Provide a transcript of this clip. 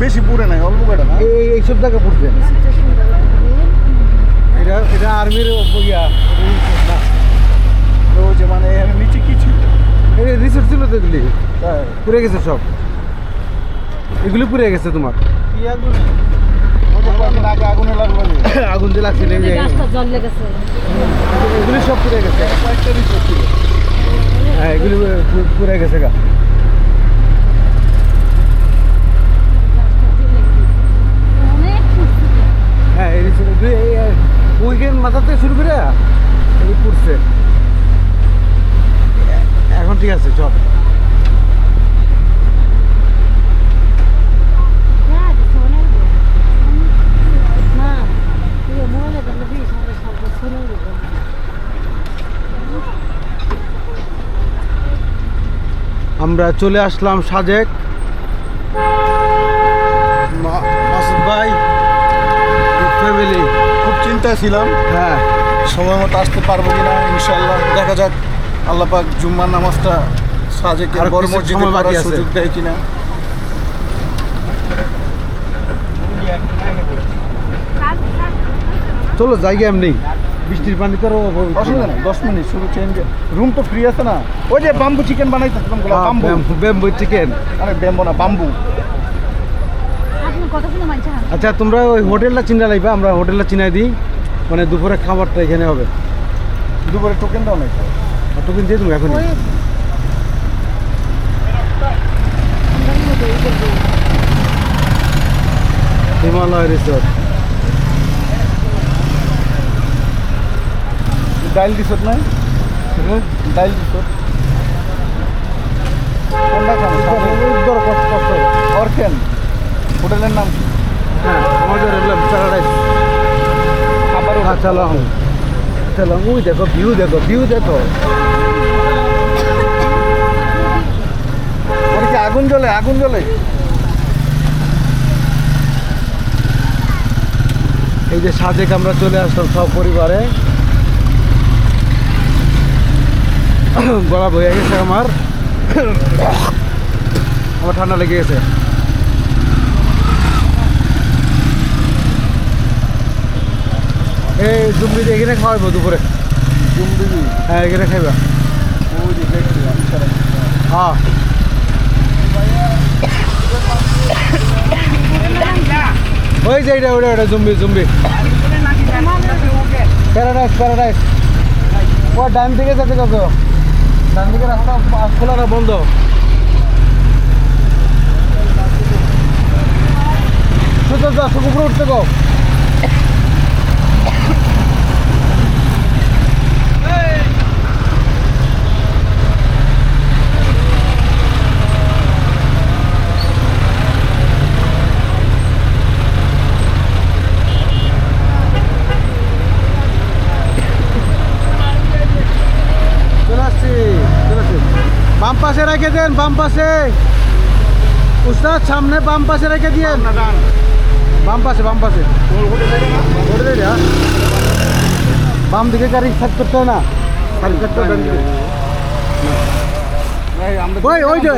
বেশি পুড়ে নাই অল্প কটা না? এই এইসব জায়গা পড়ছে। এটা এটা আর্মির ইয়া তো যে মানে এর নিচে কি ছিল? এই রিসোর্ট ছিল তো এগুলি। তাই পুড়ে গেছে সব। এগুলি পুড়ে গেছে তোমার। কি আগুন? আগুনে লাগল যে। আগুন যে লাগছিল এই যে গাছটা জল লেগেছে। এগুলি সব পুড়ে গেছে। হ্যাঁ এগুলি পু- পুড়ে গেছে গা অনেক হ্যাঁ এই রিসোর্ট এগুলি উইকেন্ড মাথাতে শুরু করে এই পুড়ছে। এখন ঠিক আছে, চল। আমরা চলে আসলাম সাজেক। মাসুদ ভাই ফ্যামিলি চিন্তায় ছিলাম। হ্যাঁ। সময় মতো আসতে পারব কিনা ইনশাল্লাহ দেখা যাক আল্লাহ পাক জুম্মার নামাজটা সাজেকে আর বড় মসজিদে পড়ার সুযোগ দেয় কিনা। চলো জায়গা এমনি। বৃষ্টির পানি তো অসুবিধা নেই দশ মিনিট শুধু চেঞ্জ রুম তো ফ্রি আছে না? ওই যে বাম্বু চিকেন বানাইতেছিলাম বাম্বু ব্যাম্বু চিকেন আরে ব্যাম্বো না বাম্বু আচ্ছা তোমরা ওই হোটেলটা চিনা লাগবে আমরা হোটেলটা চিনাই দিই। মানে দুপুরে খাবারটা এখানে হবে। দুপুরে টোকেন দাও না টোকেন দিয়ে তুমি এখন হিমালয় রিসোর্ট ডাইল দিছত নাই? ডাইল দিছত কোনটা খাব? কষ্ট। অরখেন হোটেলের নাম? কি হ্যাঁ আমাদের এলাম প্যারাডাইস খাবার হ্যাঁ ওই দেখো ভিউ দেখো ভিউ দেখো। আগুন জ্বলে আগুন জ্বলে। এই যে সাজেক আমরা চলে আসলাম সব পরিবারে। গলা বয়ে গেছে আমার। আমার ঠান্ডা লেগে গেছে। এই জুম্বি দিয়ে এখানে খাওয়াবো দুপুরে। জুমদিবি হ্যাঁ এখানে খাইবা। সারা হ্যাঁ। ওই যে এটা ওটা ওটা জুম্বি জুম্বি। প্যারাডাইস প্যারাডাইস ও ডান দিকে যেতে কত? ডান দিকে রাস্তা খোলা না বন্ধ? সুতো যা উপরে উঠতে গো চলে আসছি চলে আসছি বাম পাশে রেখে দেন বাম পাশে। উস্তাদ সামনে বাম পাশে রেখে দিয়েন। বাম পাশে বাম পাশে। হ্যাঁ? বাম দিকে গাড়ি সাইড করতে হয় না? সাইড করতে ওই ওই যে